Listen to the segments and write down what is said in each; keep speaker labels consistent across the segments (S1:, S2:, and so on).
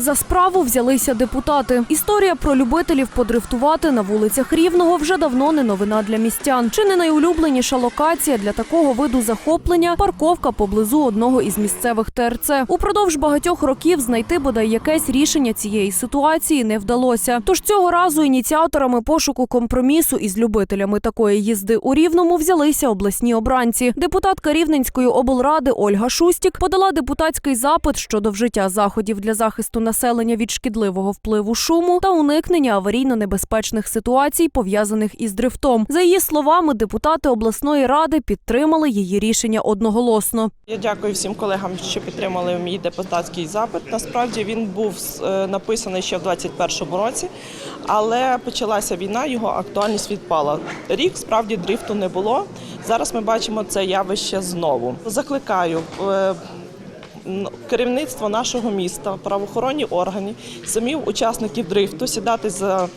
S1: За справу взялися депутати. Історія про любителів подрифтувати на вулицях Рівного вже давно не новина для містян. Чи не найулюбленіша локація для такого виду захоплення парковка поблизу одного із місцевих ТРЦ. Упродовж багатьох років знайти бодай якесь рішення цієї ситуації не вдалося. Тож цього разу ініціаторами пошуку компромісу із любителями такої їзди у Рівному взялися обласні обранці. Депутатка Рівненської облради Ольга Шустік подала депутатський запит щодо вжиття заходів для захисту населення від шкідливого впливу шуму та уникнення аварійно-небезпечних ситуацій, пов'язаних із дрифтом. За її словами, депутати обласної ради підтримали її рішення одноголосно.
S2: Я дякую всім колегам, що підтримали мій депутатський запит. Насправді він був е, написаний ще в 2021 році, але почалася війна, його актуальність відпала. Рік справді дрифту не було. Зараз ми бачимо це явище знову. Закликаю. Керівництво нашого міста, правоохоронні органи, самих учасників дрифту сідати за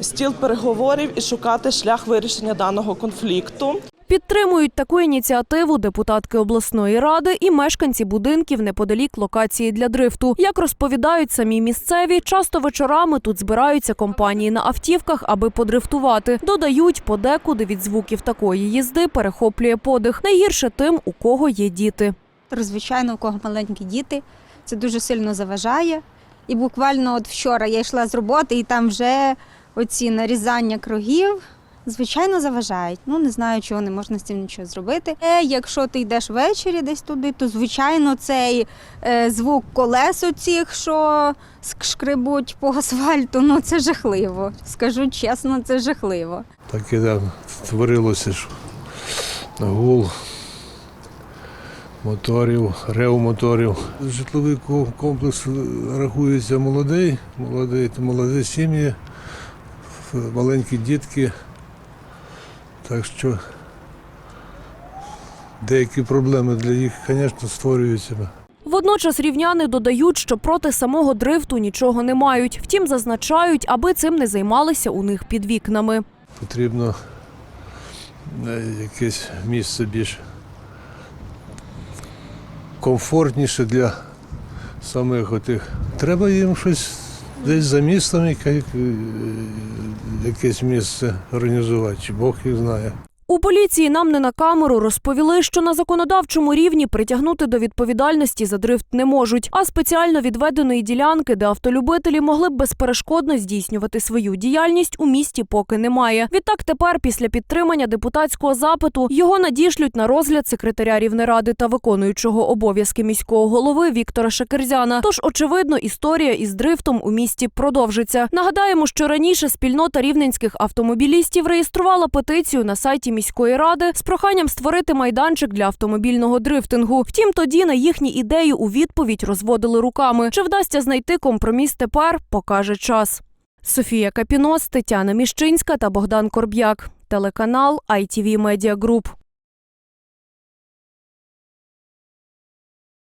S2: стіл переговорів і шукати шлях вирішення даного конфлікту.
S1: Підтримують таку ініціативу депутатки обласної ради і мешканці будинків неподалік локації для дрифту. Як розповідають самі місцеві, часто вечорами тут збираються компанії на автівках, аби подрифтувати. Додають, подекуди від звуків такої їзди перехоплює подих. Найгірше тим, у кого є діти.
S3: Звичайно, у кого маленькі діти, це дуже сильно заважає. І буквально от вчора я йшла з роботи, і там вже оці нарізання кругів, звичайно, заважають. Ну, не знаю, чого не можна з цим нічого зробити. Е, якщо ти йдеш ввечері десь туди, то звичайно цей е, звук колес оцих, що шкребуть по асфальту, ну це жахливо. Скажу чесно, це жахливо.
S4: Так і там творилося ж гул моторів, рев моторів. Житловий комплекс рахується молодий, молодий, то молоді сім'ї, маленькі дітки. Так що деякі проблеми для їх, звісно, створюються.
S1: Водночас рівняни додають, що проти самого дрифту нічого не мають. Втім, зазначають, аби цим не займалися у них під вікнами.
S4: Потрібно е, якесь місце більш комфортніше для самих отих. Треба їм щось десь за містом, якесь місце організувати, чи Бог їх знає.
S1: У поліції нам не на камеру розповіли, що на законодавчому рівні притягнути до відповідальності за дрифт не можуть, а спеціально відведеної ділянки, де автолюбителі могли б безперешкодно здійснювати свою діяльність, у місті поки немає. Відтак тепер, після підтримання депутатського запиту, його надішлють на розгляд секретаря Рівнеради та виконуючого обов'язки міського голови Віктора Шекерзяна. Тож, очевидно, історія із дрифтом у місті продовжиться. Нагадаємо, що раніше спільнота рівненських автомобілістів реєструвала петицію на сайті міської ради з проханням створити майданчик для автомобільного дрифтингу. Втім, тоді на їхні ідеї у відповідь розводили руками. Чи вдасться знайти компроміс тепер, покаже час. Софія Капінос, Тетяна Міщинська та Богдан Корб'як. Телеканал ITV Media Group.